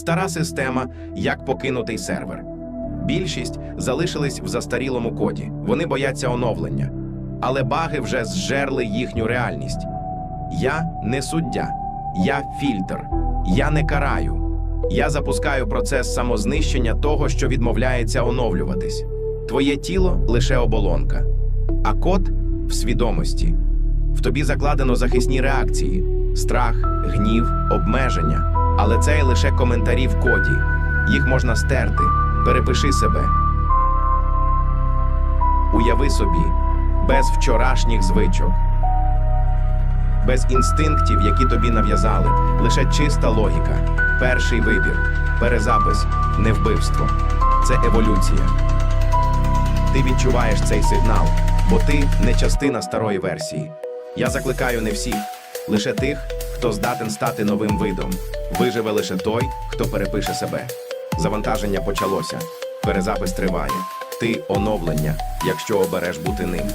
стара система, як покинутий сервер. Більшість залишились в застарілому коді. Вони бояться оновлення. Але баги вже зжерли їхню реальність. Я не суддя, я фільтр, я не караю. Я запускаю процес самознищення того, що відмовляється оновлюватись. Твоє тіло лише оболонка, а код в свідомості. В тобі закладено захисні реакції: страх, гнів, обмеження. Але це лише коментарі в коді. Їх можна стерти. Перепиши себе. Уяви собі, без вчорашніх звичок, без інстинктів, які тобі нав'язали, лише чиста логіка, перший вибір, перезапис, не вбивство. Це еволюція. Ти відчуваєш цей сигнал, бо ти не частина старої версії. Я закликаю не всіх, лише тих, хто здатен стати новим видом. Виживе лише той, хто перепише себе. Завантаження почалося. Перезапис триває. Ти оновлення, якщо обереш бути ним.